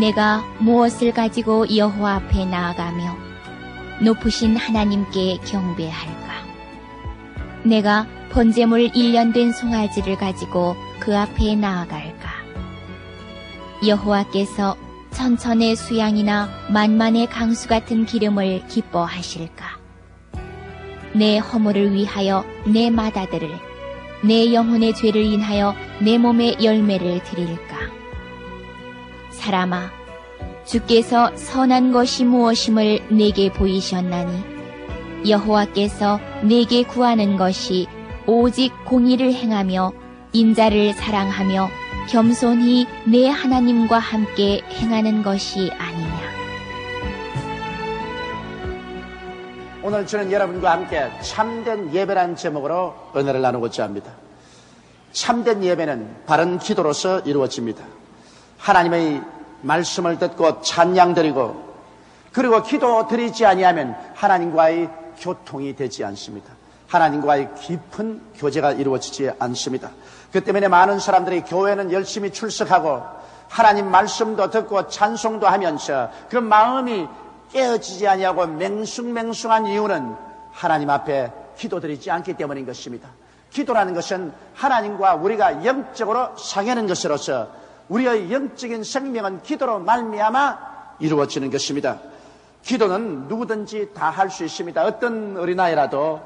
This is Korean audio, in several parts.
내가 무엇을 가지고 여호와 앞에 나아가며 높으신 하나님께 경배할까? 내가 번제물 1년 된 송아지를 가지고 그 앞에 나아갈까? 여호와께서 천천의 수양이나 만만의 강수 같은 기름을 기뻐하실까? 내 허물을 위하여 내 마다들을, 내 영혼의 죄를 인하여 내 몸의 열매를 드릴까? 사람아, 주께서 선한 것이 무엇임을 내게 보이셨나니, 여호와께서 내게 구하는 것이 오직 공의를 행하며 인자를 사랑하며 겸손히 내 하나님과 함께 행하는 것이 아니냐. 오늘 저는 여러분과 함께 참된 예배라는 제목으로 은혜를 나누고자 합니다. 참된 예배는 바른 기도로서 이루어집니다. 하나님의 말씀을 듣고 찬양 드리고 그리고 기도 드리지 아니하면 하나님과의 교통이 되지 않습니다. 하나님과의 깊은 교제가 이루어지지 않습니다. 그 때문에 많은 사람들이 교회는 열심히 출석하고 하나님 말씀도 듣고 찬송도 하면서 그 마음이 깨어지지 아니하고 맹숭맹숭한 이유는 하나님 앞에 기도드리지 않기 때문인 것입니다. 기도라는 것은 하나님과 우리가 영적으로 상하는 것으로서 우리의 영적인 생명은 기도로 말미암아 이루어지는 것입니다. 기도는 누구든지 다 할 수 있습니다. 어떤 어린아이라도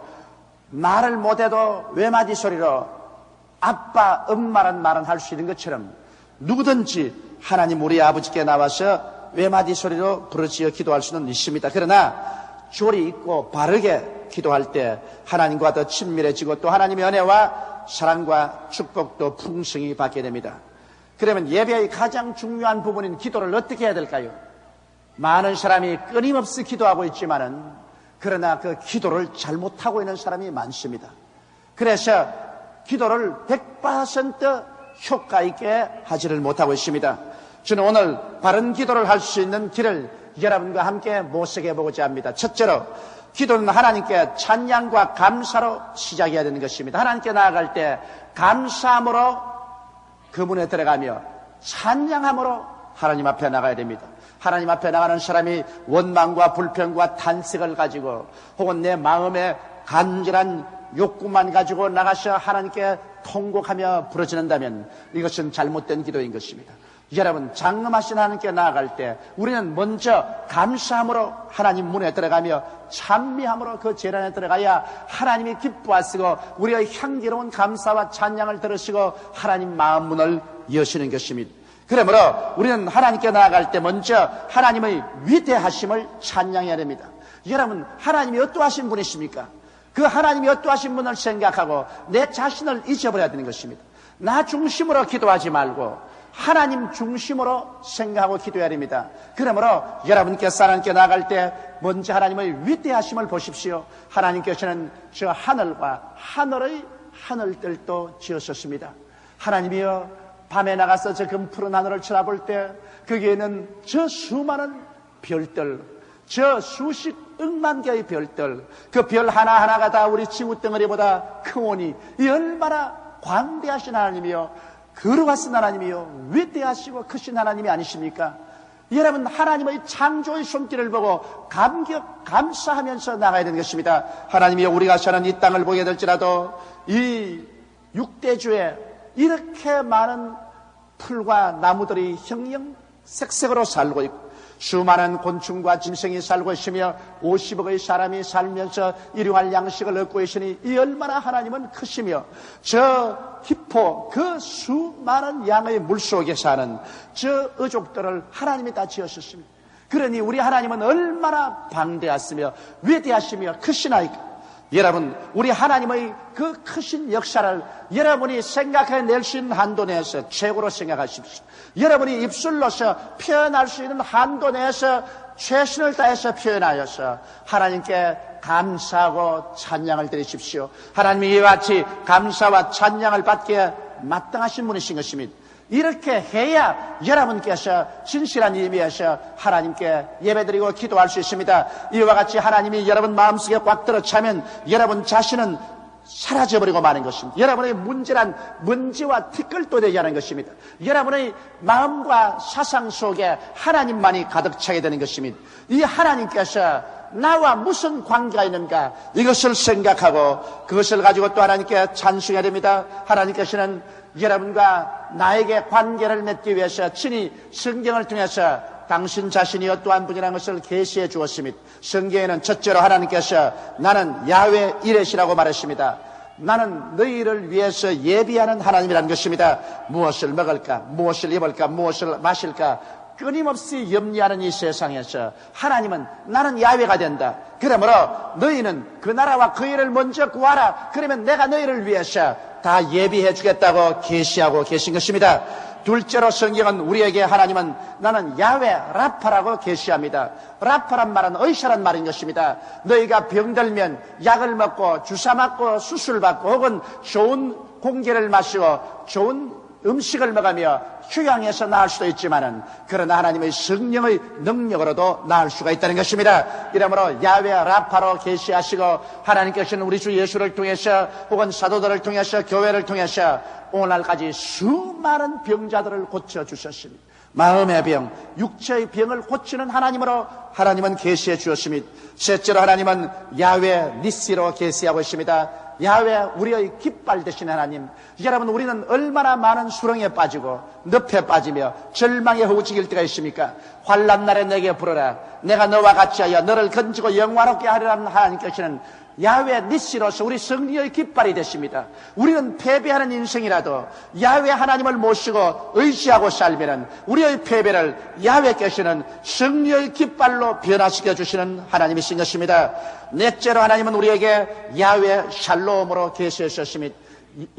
말을 못해도 외마디 소리로 아빠, 엄마란 말은 할 수 있는 것처럼 누구든지 하나님 우리 아버지께 나와서 외마디 소리로 부르짖어 기도할 수는 있습니다. 그러나 조리 있고 바르게 기도할 때 하나님과 더 친밀해지고 또 하나님의 은혜와 사랑과 축복도 풍성히 받게 됩니다. 그러면 예배의 가장 중요한 부분인 기도를 어떻게 해야 될까요? 많은 사람이 끊임없이 기도하고 있지만은 그러나 그 기도를 잘못하고 있는 사람이 많습니다. 그래서 기도를 100% 효과 있게 하지를 못하고 있습니다. 저는 오늘 바른 기도를 할 수 있는 길을 여러분과 함께 모색해 보고자 합니다. 첫째로 기도는 하나님께 찬양과 감사로 시작해야 되는 것입니다. 하나님께 나아갈 때 감사함으로 그 문에 들어가며 찬양함으로 하나님 앞에 나가야 됩니다. 하나님 앞에 나가는 사람이 원망과 불평과 탄식을 가지고 혹은 내 마음에 간절한 욕구만 가지고 나가서 하나님께 통곡하며 부르짖는다면 이것은 잘못된 기도인 것입니다. 여러분 장엄하신 하나님께 나아갈 때 우리는 먼저 감사함으로 하나님 문에 들어가며 찬미함으로 그 재단에 들어가야 하나님이 기뻐하시고 우리의 향기로운 감사와 찬양을 들으시고 하나님 마음 문을 여시는 것입니다. 그러므로 우리는 하나님께 나아갈 때 먼저 하나님의 위대하심을 찬양해야 됩니다. 여러분 하나님이 어떠하신 분이십니까? 그 하나님이 어떠하신 분을 생각하고 내 자신을 잊어버려야 되는 것입니다. 나 중심으로 기도하지 말고 하나님 중심으로 생각하고 기도해야 됩니다. 그러므로 여러분께서 하나님께 나갈 때 먼저 하나님의 위대하심을 보십시오. 하나님께서는 저 하늘과 하늘의 하늘들도 지었었습니다. 하나님이여 밤에 나가서 저 금푸른 하늘을 쳐다볼 때 거기에는 저 수많은 별들, 저 수십 억만 개의 별들, 그 별 하나하나가 다 우리 지구 덩어리보다 크오니 이 얼마나 광대하신 하나님이요. 거룩하신 하나님이요. 위대하시고 크신 하나님이 아니십니까? 여러분 하나님의 창조의 손길을 보고 감격 감사하면서 나가야 되는 것입니다. 하나님이 우리가 사는 이 땅을 보게 될지라도 이 육대주에 이렇게 많은 풀과 나무들이 형형색색으로 살고 있고 수많은 곤충과 짐승이 살고 있으며 50억의 사람이 살면서 일용할 양식을 얻고 있으니 이 얼마나 하나님은 크시며 저 히포 그 수많은 양의 물속에 사는 저 어족들을 하나님이 다 지으셨습니다. 그러니 우리 하나님은 얼마나 방대하시며 위대하시며 크시나이까 여러분, 우리 하나님의 그 크신 역사를 여러분이 생각해 낼 수 있는 한도 내에서 최고로 생각하십시오. 여러분이 입술로서 표현할 수 있는 한도 내에서 최선을 다해서 표현하여서 하나님께 감사하고 찬양을 드리십시오. 하나님이 이와 같이 감사와 찬양을 받기에 마땅하신 분이신 것입니다. 이렇게 해야 여러분께서 진실한 의미에서 하나님께 예배드리고 기도할 수 있습니다. 이와 같이 하나님이 여러분 마음속에 꽉 들어차면 여러분 자신은 사라져버리고 마는 것입니다. 여러분의 문제란 먼지와 티끌도 되지 않은 것입니다. 여러분의 마음과 사상 속에 하나님만이 가득 차게 되는 것입니다. 이 하나님께서 나와 무슨 관계가 있는가 이것을 생각하고 그것을 가지고 또 하나님께 찬송해야 됩니다. 하나님께서는 여러분과 나에게 관계를 맺기 위해서 친히 성경을 통해서 당신 자신이 어떠한 분이라는 것을 계시해 주었습니다. 성경에는 첫째로 하나님께서 나는 야외 이레시라고 말했습니다. 나는 너희를 위해서 예비하는 하나님이라는 것입니다. 무엇을 먹을까? 무엇을 입을까? 무엇을 마실까? 끊임없이 염려하는 이 세상에서 하나님은 나는 야외가 된다. 그러므로 너희는 그 나라와 그 일을 먼저 구하라. 그러면 내가 너희를 위해서 다 예비해 주겠다고 계시하고 계신 것입니다. 둘째로 성경은 우리에게 하나님은 나는 야외 라파라고 계시합니다. 라파란 말은 의사란 말인 것입니다. 너희가 병들면 약을 먹고 주사 맞고 수술 받고 혹은 좋은 공기를 마시고 좋은 음식을 먹으며 휴양해서 나을 수도 있지만은 그러나 하나님의 성령의 능력으로도 나을 수가 있다는 것입니다. 이러므로 야외 라파로 계시하시고 하나님께서는 우리 주 예수를 통해서 혹은 사도들을 통해서 교회를 통해서 오늘까지 수많은 병자들을 고쳐 주셨습니다. 마음의 병, 육체의 병을 고치는 하나님으로 하나님은 계시해 주었습니다. 셋째로 하나님은 야외 니시로 계시하고 있습니다. 야외 우리의 깃발 되신 하나님. 여러분 우리는 얼마나 많은 수렁에 빠지고 늪에 빠지며 절망에 허우직일 때가 있습니까? 환란 날에 내게 부르라. 내가 너와 같이 하여 너를 건지고 영화롭게 하리라는 하나님께서는 야외 니시로서 우리 승리의 깃발이 되십니다. 우리는 패배하는 인생이라도 야외 하나님을 모시고 의지하고 살면은 우리의 패배를 야외께서는 승리의 깃발로 변화시켜 주시는 하나님이신 것입니다. 넷째로 하나님은 우리에게 야외 샬롬으로 계시하셨습니다.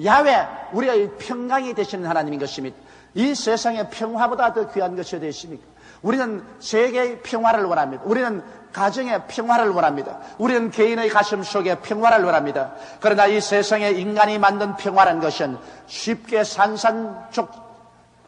야외 우리의 평강이 되시는 하나님인 것입니다. 이 세상의 평화보다 더 귀한 것이 되십니까? 우리는 세계의 평화를 원합니다. 우리는 가정의 평화를 원합니다. 우리는 개인의 가슴 속에 평화를 원합니다. 그러나 이 세상에 인간이 만든 평화란 것은 쉽게 산산족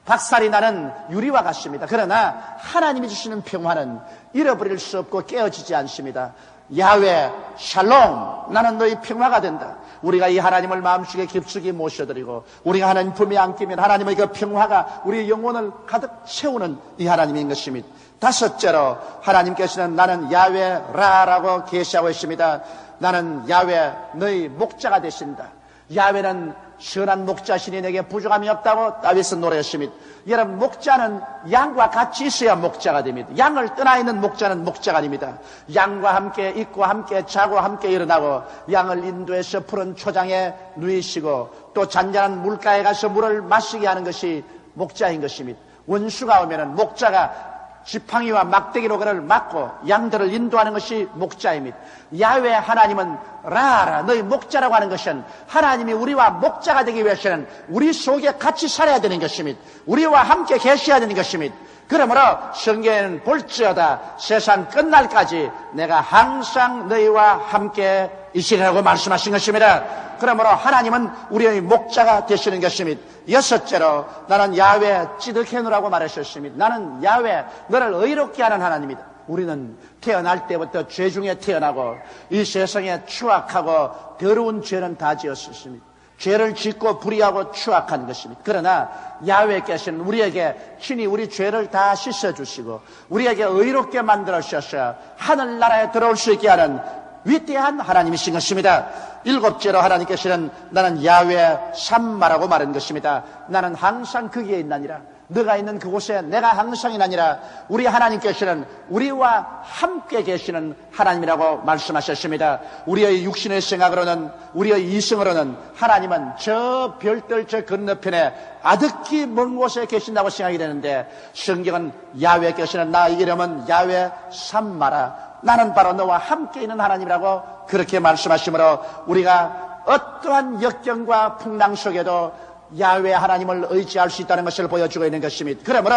박살이 나는 유리와 같습니다. 그러나 하나님이 주시는 평화는 잃어버릴 수 없고 깨어지지 않습니다. 야외 샬롬 나는 너희 평화가 된다. 우리가 이 하나님을 마음속에 깊숙이 모셔드리고 우리가 하나님 품에 안기면 하나님의 그 평화가 우리의 영혼을 가득 채우는 이 하나님인 것입니다. 다섯째로 하나님께서는 나는 야외 라라고 계시하고 있습니다. 나는 야외 너희 목자가 되신다. 야외는 시원한 목자신이 내게 부족함이 없다고 다윗은 노래했습니다. 여러분 목자는 양과 같이 있어야 목자가 됩니다. 양을 떠나 있는 목자는 목자가 아닙니다. 양과 함께 있고 함께 자고 함께 일어나고 양을 인도해서 푸른 초장에 누이시고 또 잔잔한 물가에 가서 물을 마시게 하는 것이 목자인 것입니다. 원수가 오면은 목자가 지팡이와 막대기로 그를 막고 양들을 인도하는 것이 목자입니다. 야외 하나님은 라라 너희 목자라고 하는 것은 하나님이 우리와 목자가 되기 위해서는 우리 속에 같이 살아야 되는 것입니다. 우리와 함께 계셔야 되는 것입니다. 그러므로 성경에는 볼지어다 세상 끝날까지 내가 항상 너희와 함께 이시라고 말씀하신 것입니다. 그러므로 하나님은 우리의 목자가 되시는 것입니다. 여섯째로 나는 야외 찌득해누라고 말하셨습니다. 나는 야외 너를 의롭게 하는 하나님이다. 우리는 태어날 때부터 죄 중에 태어나고 이 세상에 추악하고 더러운 죄는 다 지었습니다. 죄를 짓고 불의하고 추악한 것입니다. 그러나 야외께서는 우리에게 친히 우리 죄를 다 씻어주시고 우리에게 의롭게 만들어 주셔서 하늘나라에 들어올 수 있게 하는 위대한 하나님이신 것입니다. 일곱째로 하나님께서는 나는 야외 삼마라고 말한 것입니다. 나는 항상 거기에 있나니라. 너가 있는 그곳에 내가 항상 있나니라. 우리 하나님께서는 우리와 함께 계시는 하나님이라고 말씀하셨습니다. 우리의 육신의 생각으로는 우리의 이성으로는 하나님은 저 별들 저 건너편에 아득히 먼 곳에 계신다고 생각이 되는데 성경은 야외 계시는 나의 이름은 야외 삼마라. 나는 바로 너와 함께 있는 하나님이라고 그렇게 말씀하시므로 우리가 어떠한 역경과 풍랑 속에도 야외 하나님을 의지할 수 있다는 것을 보여주고 있는 것입니다. 그러므로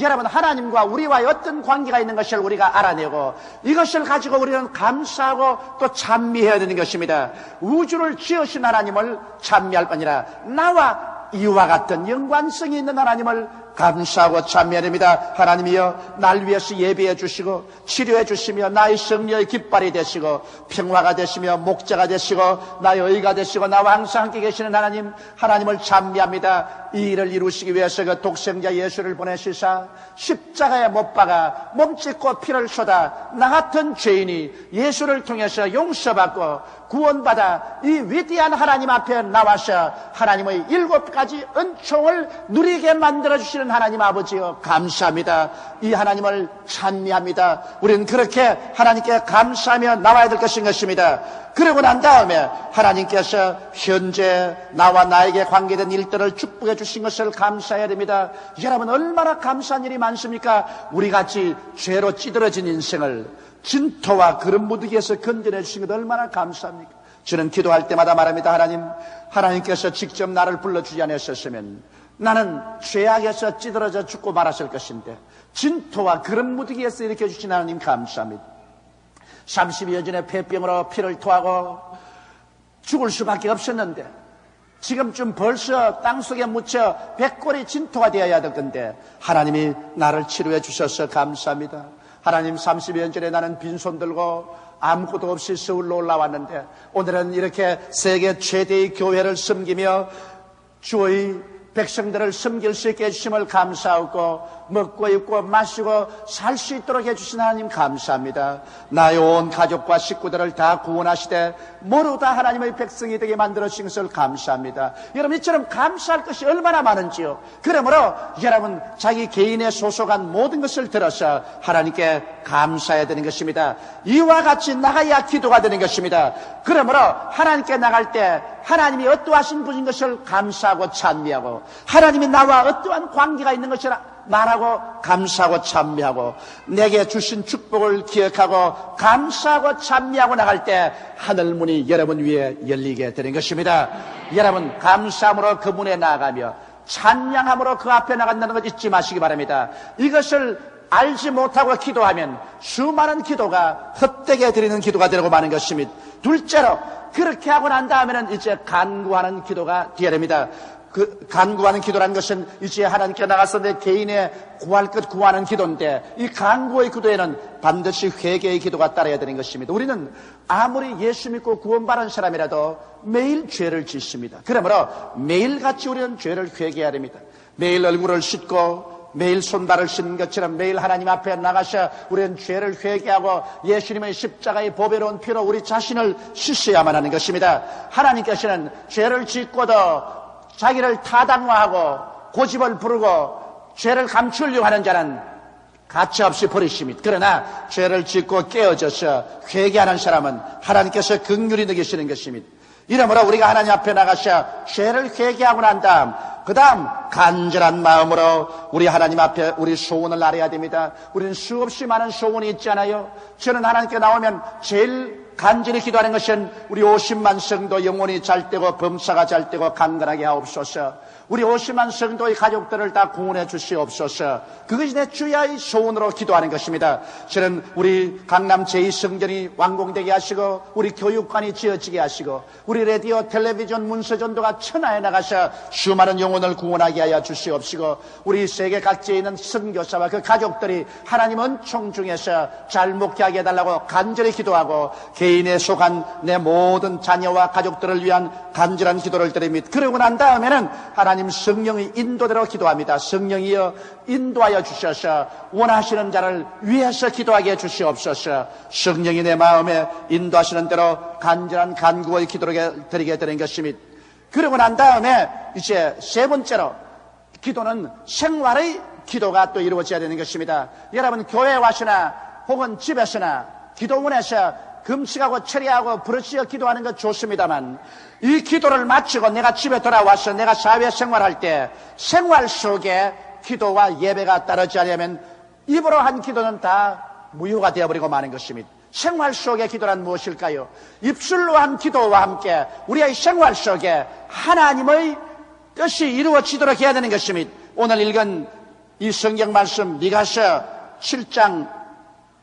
여러분 하나님과 우리와의 어떤 관계가 있는 것을 우리가 알아내고 이것을 가지고 우리는 감사하고 또 찬미해야 되는 것입니다. 우주를 지으신 하나님을 찬미할 뿐이라 나와 이와 같은 연관성이 있는 하나님을 감사하고 찬미합니다. 하나님이여 날 위해서 예비해 주시고 치료해 주시며 나의 승리의 깃발이 되시고 평화가 되시며 목자가 되시고 나의 의가 되시고 나와 항상 함께 계시는 하나님 하나님을 찬미합니다. 이 일을 이루시기 위해서 그 독생자 예수를 보내시사 십자가에 못 박아 몸짓고 피를 쏟아 나 같은 죄인이 예수를 통해서 용서받고 구원받아 이 위대한 하나님 앞에 나와서 하나님의 일곱 가지 은총을 누리게 만들어 주시는 하나님 아버지여 감사합니다. 이 하나님을 찬미합니다. 우리는 그렇게 하나님께 감사하며 나와야 될 것인 것입니다. 그러고 난 다음에 하나님께서 현재 나와 나에게 관계된 일들을 축복해 주신 것을 감사해야 됩니다. 여러분 얼마나 감사한 일이 많습니까? 우리 같이 죄로 찌들어진 인생을 진토와 그런 무더기에서 건져내 주신 것 얼마나 감사합니까? 저는 기도할 때마다 말합니다. 하나님, 하나님께서 직접 나를 불러주지 않으셨으면 나는 죄악에서 찌들어져 죽고 말았을 것인데 진토와 그런 무더기에서 일으켜 주신 하나님 감사합니다. 30여 전에 폐병으로 피를 토하고 죽을 수밖에 없었는데 지금쯤 벌써 땅속에 묻혀 백골이 진토가 되어야 될 건데 하나님이 나를 치료해 주셔서 감사합니다. 하나님 30여 전에 나는 빈손 들고 아무것도 없이 서울로 올라왔는데 오늘은 이렇게 세계 최대의 교회를 섬기며 주의 백성들을 섬길 수 있게 해주심을 감사하고 먹고 입고 마시고 살 수 있도록 해주신 하나님 감사합니다. 나의 온 가족과 식구들을 다 구원하시되 모두 다 하나님의 백성이 되게 만들어 주신 것을 감사합니다. 여러분 이처럼 감사할 것이 얼마나 많은지요. 그러므로 여러분 자기 개인에 소속한 모든 것을 들어서 하나님께 감사해야 되는 것입니다. 이와 같이 나가야 기도가 되는 것입니다. 그러므로 하나님께 나갈 때 하나님이 어떠하신 분인 것을 감사하고 찬미하고 하나님이 나와 어떠한 관계가 있는 것을 말하고 감사하고 찬미하고 내게 주신 축복을 기억하고 감사하고 찬미하고 나갈 때 하늘 문이 여러분 위에 열리게 되는 것입니다. 여러분 감사함으로 그 문에 나가며 찬양함으로 그 앞에 나간다는 것 잊지 마시기 바랍니다. 이것을 알지 못하고 기도하면 수많은 기도가 헛되게 드리는 기도가 되고 마는 것입니다. 둘째로 그렇게 하고 난 다음에는 이제 간구하는 기도가 되어야 됩니다. 그 간구하는 기도라는 것은 이제 하나님께 나가서 내 개인의 구할 것 구하는 기도인데 이 간구의 기도에는 반드시 회개의 기도가 따라야 되는 것입니다. 우리는 아무리 예수 믿고 구원받은 사람이라도 매일 죄를 짓습니다. 그러므로 매일같이 우리는 죄를 회개해야 됩니다. 매일 얼굴을 씻고 매일 손발을 씻는 것처럼 매일 하나님 앞에 나가셔 우리는 죄를 회개하고 예수님의 십자가의 보배로운 피로 우리 자신을 씻어야만 하는 것입니다. 하나님께서는 죄를 짓고도 자기를 타당화하고 고집을 부르고 죄를 감추려고 하는 자는 가차없이 버리십니다. 그러나 죄를 짓고 깨어져서 회개하는 사람은 하나님께서 극률이 느끼시는 것입니다. 이러므로 우리가 하나님 앞에 나가셔 죄를 회개하고 난 다음 그 다음 간절한 마음으로 우리 하나님 앞에 우리 소원을 알아야 됩니다. 우리는 수없이 많은 소원이 있잖아요. 저는 하나님께 나오면 제일 간절히 기도하는 것은 우리 50만 성도 영혼이 잘 되고 범사가 잘 되고 강건하게 하옵소서. 우리 50만 성도의 가족들을 다 구원해 주시옵소서. 그것이 내 주야의 소원으로 기도하는 것입니다. 저는 우리 강남 제2성전이 완공되게 하시고 우리 교육관이 지어지게 하시고 우리 라디오 텔레비전 문서전도가 천하에 나가서 수많은 영혼을 구원하게 하여 주시옵시고 우리 세계 각지에 있는 선교사와 그 가족들이 하나님 은총 중에서 잘 목회하게 해달라고 간절히 기도하고 개 인에 속한 내 모든 자녀와 가족들을 위한 간절한 기도를 드립니다. 그러고 난 다음에는 하나님 성령의 인도대로 기도합니다. 성령이여 인도하여 주셔서 원하시는 자를 위해서 기도하게 해 주시옵소서. 성령이 내 마음에 인도하시는 대로 간절한 간구의 기도를 드리게 되는 것입니다. 그러고 난 다음에 이제 세 번째로 기도는 생활의 기도가 또 이루어져야 되는 것입니다. 여러분 교회 에 와서나 혹은 집에서나 기도원에서 금식하고 처리하고 부르짖어 기도하는 것 좋습니다만 이 기도를 마치고 내가 집에 돌아와서 내가 사회 생활할 때 생활 속에 기도와 예배가 따르지 않으면 입으로 한 기도는 다 무효가 되어버리고 마는 것입니다. 생활 속의 기도란 무엇일까요? 입술로 한 기도와 함께 우리의 생활 속에 하나님의 뜻이 이루어지도록 해야 되는 것입니다. 오늘 읽은 이 성경 말씀 미가서 7장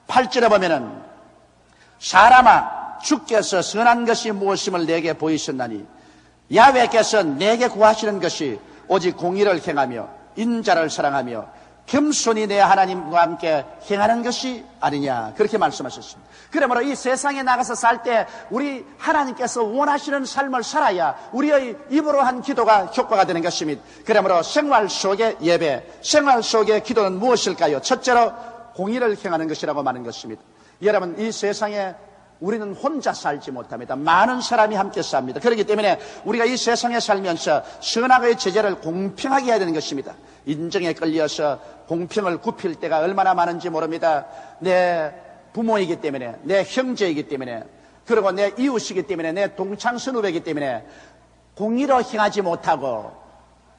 8절에 보면은 사람아 주께서 선한 것이 무엇임을 내게 보이셨나니 야외께서 내게 구하시는 것이 오직 공의를 행하며 인자를 사랑하며 겸손히 내 하나님과 함께 행하는 것이 아니냐 그렇게 말씀하셨습니다. 그러므로 이 세상에 나가서 살 때 우리 하나님께서 원하시는 삶을 살아야 우리의 입으로 한 기도가 효과가 되는 것입니다. 그러므로 생활 속의 예배, 생활 속의 기도는 무엇일까요? 첫째로 공의를 행하는 것이라고 말하는 것입니다. 여러분 이 세상에 우리는 혼자 살지 못합니다. 많은 사람이 함께 삽니다. 그렇기 때문에 우리가 이 세상에 살면서 선악의 제재를 공평하게 해야 되는 것입니다. 인정에 끌려서 공평을 굽힐 때가 얼마나 많은지 모릅니다. 내 부모이기 때문에, 내 형제이기 때문에, 그리고 내 이웃이기 때문에, 내 동창선후배이기 때문에 공의로 행하지 못하고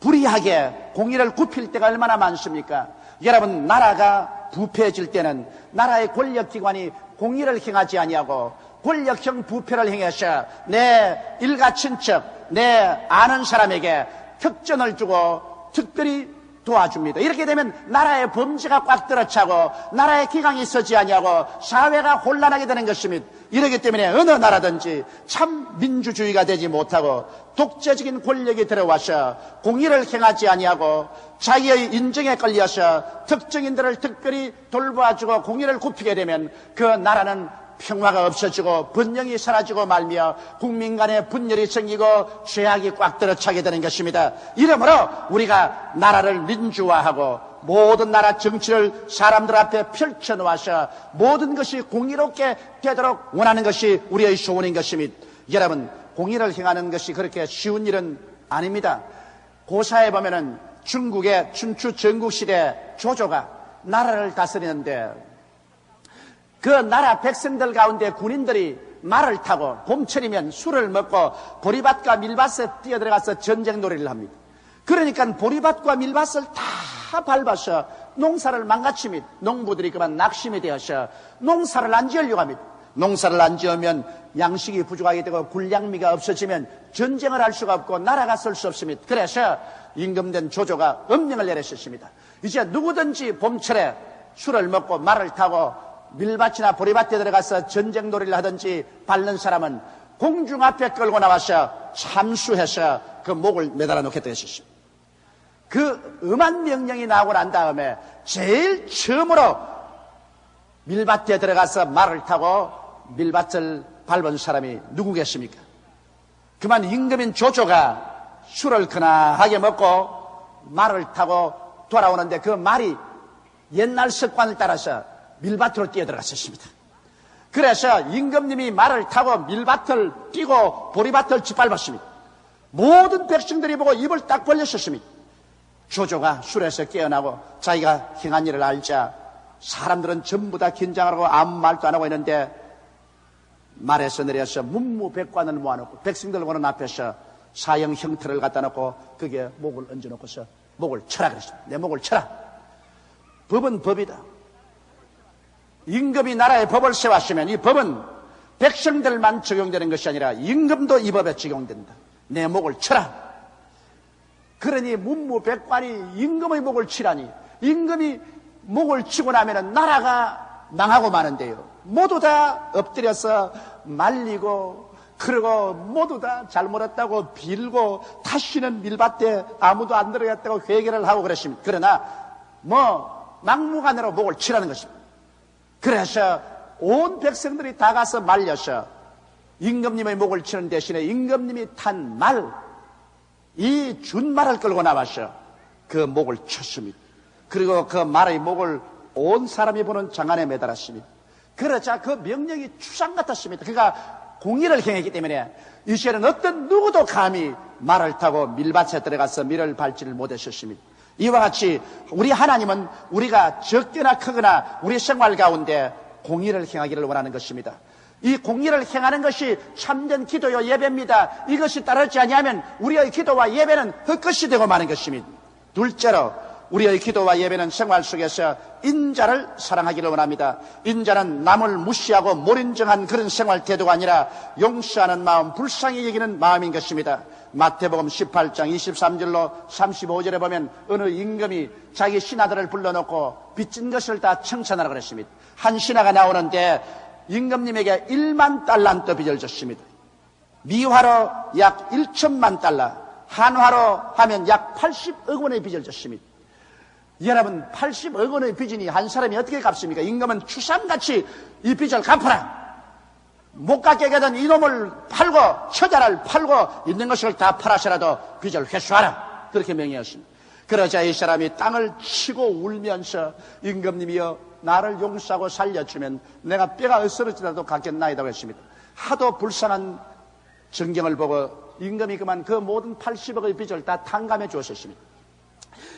불의하게 공의를 굽힐 때가 얼마나 많습니까? 여러분, 나라가 부패해질 때는 나라의 권력기관이 공의를 행하지 아니하고 권력형 부패를 행해서 내 일가 친척, 내 아는 사람에게 특전을 주고 특별히 도와줍니다. 이렇게 되면 나라의 범죄가 꽉 들어차고 나라의 기강이 서지 아니하고 사회가 혼란하게 되는 것입니다. 이러기 때문에 어느 나라든지 참 민주주의가 되지 못하고 독재적인 권력이 들어와서 공의를 행하지 아니하고 자기의 인정에 걸려서 특정인들을 특별히 돌봐주고 공의를 굽히게 되면 그 나라는 평화가 없어지고 분명이 사라지고 말며 국민 간의 분열이 생기고 죄악이 꽉 들어차게 되는 것입니다. 이러므로 우리가 나라를 민주화하고 모든 나라 정치를 사람들 앞에 펼쳐놓아서 모든 것이 공의롭게 되도록 원하는 것이 우리의 소원인 것입니다. 여러분, 공의를 행하는 것이 그렇게 쉬운 일은 아닙니다. 고사에 보면은 중국의 춘추 전국시대 조조가 나라를 다스리는데 그 나라 백성들 가운데 군인들이 말을 타고 봄철이면 술을 먹고 보리밭과 밀밭에 뛰어들어가서 전쟁 놀이를 합니다. 그러니까 보리밭과 밀밭을 다 밟아서 농사를 망가치며 농부들이 그만 낙심이 되어서 농사를 안 지으려고 합니다. 농사를 안 지으면 양식이 부족하게 되고 군량미가 없어지면 전쟁을 할 수가 없고 나라가 쓸수 없습니다. 그래서 임금된 조조가 엄명을 내렸었습니다. 이제 누구든지 봄철에 술을 먹고 말을 타고 밀밭이나 보리밭에 들어가서 전쟁 놀이를 하든지 밟는 사람은 공중 앞에 끌고 나와서 참수해서 그 목을 매달아 놓겠다 했었습니다. 그 음한 명령이 나오고 난 다음에 제일 처음으로 밀밭에 들어가서 말을 타고 밀밭을 밟은 사람이 누구겠습니까? 그만 임금인 조조가 술을 크나하게 먹고 말을 타고 돌아오는데 그 말이 옛날 습관을 따라서 밀밭으로 뛰어들어갔었습니다. 그래서 임금님이 말을 타고 밀밭을 뛰고 보리밭을 짓밟았습니다. 모든 백성들이 보고 입을 딱 벌렸었습니다. 조조가 술에서 깨어나고 자기가 행한 일을 알자 사람들은 전부 다 긴장하고 아무 말도 안 하고 있는데 말에서 내려서 문무백관을 모아놓고 백성들 보는 앞에서 사형 형태를 갖다 놓고 그게 목을 얹어놓고서 목을 쳐라 그랬습니다. 내 목을 쳐라. 법은 법이다. 임금이 나라의 법을 세웠으면 이 법은 백성들만 적용되는 것이 아니라 임금도 이 법에 적용된다. 내 목을 쳐라. 그러니 문무백관이 임금의 목을 치라니 임금이 목을 치고 나면 나라가 망하고 마는데요. 모두 다 엎드려서 말리고 그리고 모두 다 잘못했다고 빌고 다시는 밀밭에 아무도 안 들어갔다고 회개를 하고 그랬습니다. 그러나 뭐 막무가내로 목을 치라는 것입니다. 그래서 온 백성들이 다 가서 말려서 임금님의 목을 치는 대신에 임금님이 탄 말, 이 준말을 끌고 나와서 그 목을 쳤습니다. 그리고 그 말의 목을 온 사람이 보는 장안에 매달았습니다. 그러자 그 명령이 추상 같았습니다. 그가 공의를 행했기 때문에 이시에는 어떤 누구도 감히 말을 타고 밀밭에 들어가서 밀을 밟지를 못했었습니다. 이와 같이 우리 하나님은 우리가 적거나 크거나 우리 생활 가운데 공의를 행하기를 원하는 것입니다. 이 공의를 행하는 것이 참된 기도요 예배입니다. 이것이 따르지 아니하면 우리의 기도와 예배는 헛것이 되고 마는 것입니다. 둘째로 우리의 기도와 예배는 생활 속에서 인자를 사랑하기를 원합니다. 인자는 남을 무시하고 몰인정한 그런 생활 태도가 아니라 용서하는 마음, 불쌍히 여기는 마음인 것입니다. 마태복음 18장 23절로 35절에 보면 어느 임금이 자기 신하들을 불러놓고 빚진 것을 다 청산하라 그랬습니다. 한 신하가 나오는데 임금님에게 1만 달란트 빚을 졌습니다. 미화로 약 1천만 달러, 한화로 하면 약 80억 원의 빚을 졌습니다. 여러분 80억 원의 빚이니 한 사람이 어떻게 갚습니까? 임금은 추삼같이 이 빚을 갚아라. 못 갚게 되던 이놈을 팔고 처자를 팔고 있는 것을 다 팔아서라도 빚을 회수하라. 그렇게 명령했습니다. 그러자 이 사람이 땅을 치고 울면서 임금님이여 나를 용서하고 살려주면 내가 뼈가 으스러지라도 갖겠나이다고 했습니다. 하도 불쌍한 정경을 보고 임금이 그만 그 모든 80억의 빚을 다 탕감해 주었습니다.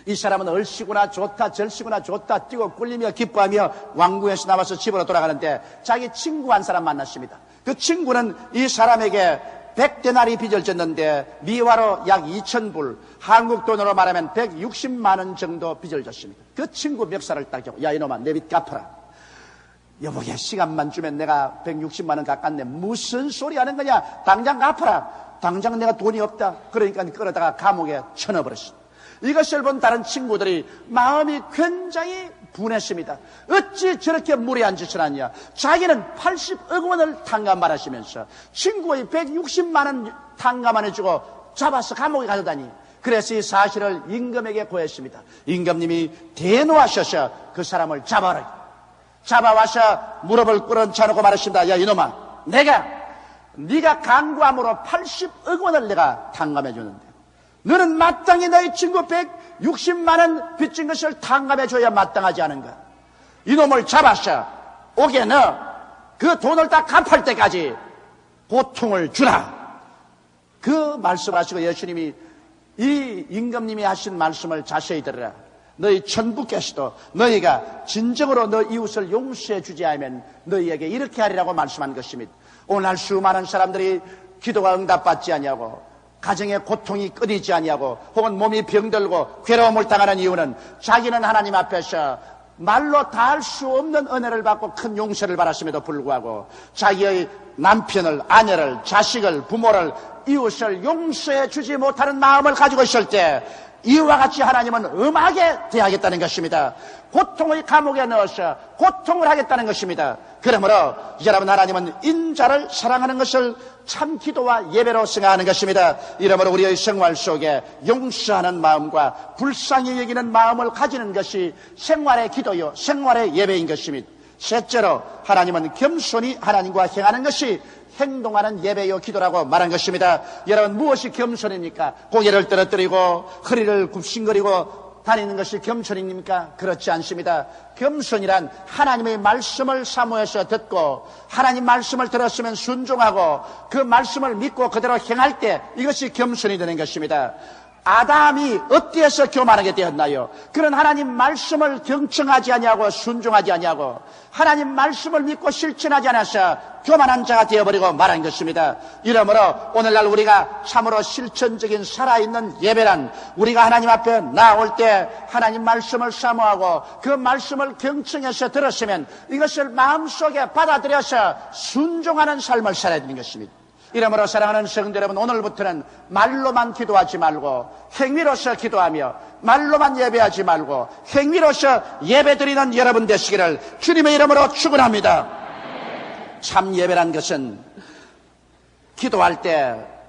이 사람은 얼씨구나 좋다 절씨구나 좋다 뛰고 꿀리며 기뻐하며 왕궁에서 나와서 집으로 돌아가는데 자기 친구 한 사람 만났습니다. 그 친구는 이 사람에게 100데나리 빚을 졌는데 미화로 약 2천불 한국 돈으로 말하면 160만 원 정도 빚을 졌습니다. 그 친구 멱살을 딱 잡고 야 이놈아 내 빚 갚아라. 여보게 시간만 주면 내가 160만 원 갚았네. 무슨 소리 하는 거냐? 당장 갚아라. 당장 내가 돈이 없다. 그러니까 끌어다가 감옥에 쳐넣어버렸어. 이것을 본 다른 친구들이 마음이 굉장히 분했습니다. 어찌 저렇게 무례한 짓을 하냐. 자기는 80억 원을 탕감받았으면서 친구의 160만 원 탕감 안 해주고 잡아서 감옥에 가져다니. 그래서 이 사실을 임금에게 고했습니다. 임금님이 대노하셔서 그 사람을 잡아라. 잡아와서 무릎을 꿇어쳐놓고 말했습니다. 야 이놈아 내가 네가 강구함으로 80억 원을 내가 탕감해 주는데 너는 마땅히 너희 친구 160만 원 빚진 것을 탕감해 줘야 마땅하지 않은가 이놈을 잡았어 오게 너그 돈을 다 갚을 때까지 고통을 주라 그 말씀을 하시고 예수님이 이 임금님이 하신 말씀을 자세히 들으라 너희 천부께서도 너희가 진정으로 너 이웃을 용서해 주지 않으면 너희에게 이렇게 하리라고 말씀한 것입니다. 오늘 수많은 사람들이 기도가 응답받지 않냐고 가정의 고통이 끊이지 않냐고 혹은 몸이 병들고 괴로움을 당하는 이유는 자기는 하나님 앞에서 말로 다 할 수 없는 은혜를 받고 큰 용서를 받았음에도 불구하고 자기의 남편을, 아내를, 자식을, 부모를, 이웃을 용서해 주지 못하는 마음을 가지고 있을 때 이와 같이 하나님은 음하게 대하겠다는 것입니다. 고통의 감옥에 넣어서 고통을 하겠다는 것입니다. 그러므로 여러분 하나님은 인자를 사랑하는 것을 참 기도와 예배로 생각하는 것입니다. 이러므로 우리의 생활 속에 용서하는 마음과 불쌍히 여기는 마음을 가지는 것이 생활의 기도요, 생활의 예배인 것입니다. 셋째로 하나님은 겸손히 하나님과 행하는 것이 행동하는 예배요 기도라고 말한 것입니다. 여러분 무엇이 겸손입니까? 고개를 떨어뜨리고 허리를 굽신거리고 다니는 것이 겸손입니까? 그렇지 않습니다. 겸손이란 하나님의 말씀을 사모해서 듣고 하나님 말씀을 들었으면 순종하고 그 말씀을 믿고 그대로 행할 때 이것이 겸손이 되는 것입니다. 아담이 어디에서 교만하게 되었나요? 그런 하나님 말씀을 경청하지 아니하고 순종하지 아니하고 하나님 말씀을 믿고 실천하지 않아서 교만한 자가 되어버리고 말한 것입니다. 이러므로 오늘날 우리가 참으로 실천적인 살아있는 예배란 우리가 하나님 앞에 나올 때 하나님 말씀을 사모하고 그 말씀을 경청해서 들었으면 이것을 마음속에 받아들여서 순종하는 삶을 살아야 되는 것입니다. 이러므로 사랑하는 성도 여러분 오늘부터는 말로만 기도하지 말고 행위로서 기도하며 말로만 예배하지 말고 행위로서 예배드리는 여러분 되시기를 주님의 이름으로 축원합니다. 참 예배란 것은 기도할 때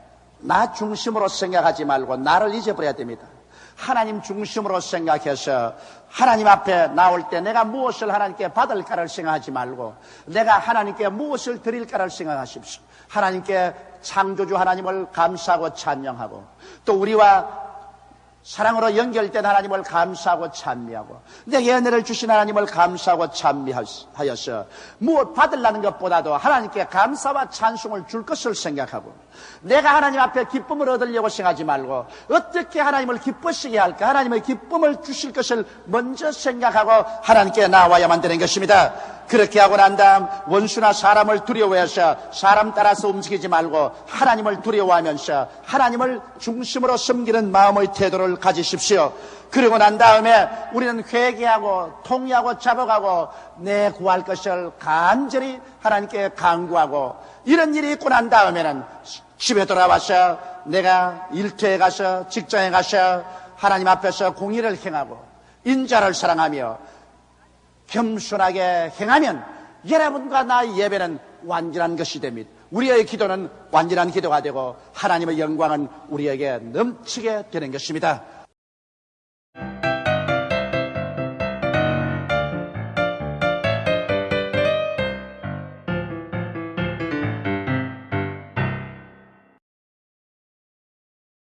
나 중심으로 생각하지 말고 나를 잊어버려야 됩니다. 하나님 중심으로 생각해서 하나님 앞에 나올 때 내가 무엇을 하나님께 받을까를 생각하지 말고 내가 하나님께 무엇을 드릴까를 생각하십시오. 하나님께 창조주 하나님을 감사하고 찬양하고 또 우리와 사랑으로 연결된 하나님을 감사하고 찬미하고 내게 은혜를 주신 하나님을 감사하고 찬미하여서 무엇 받으려는 것보다도 하나님께 감사와 찬송을 줄 것을 생각하고 내가 하나님 앞에 기쁨을 얻으려고 생각하지 말고 어떻게 하나님을 기쁘시게 할까 하나님의 기쁨을 주실 것을 먼저 생각하고 하나님께 나와야만 되는 것입니다 그렇게 하고 난 다음 원수나 사람을 두려워해서 사람 따라서 움직이지 말고 하나님을 두려워하면서 하나님을 중심으로 섬기는 마음의 태도를 가지십시오. 그리고 난 다음에 우리는 회개하고 통의하고 잡아가고 내 구할 것을 간절히 하나님께 강구하고 이런 일이 있고 난 다음에는 집에 돌아와서 내가 일터에 가서 직장에 가서 하나님 앞에서 공의를 행하고 인자를 사랑하며 겸손하게 행하면 여러분과 나의 예배는 완전한 것이 됩니다. 우리의 기도는 완전한 기도가 되고 하나님의 영광은 우리에게 넘치게 되는 것입니다.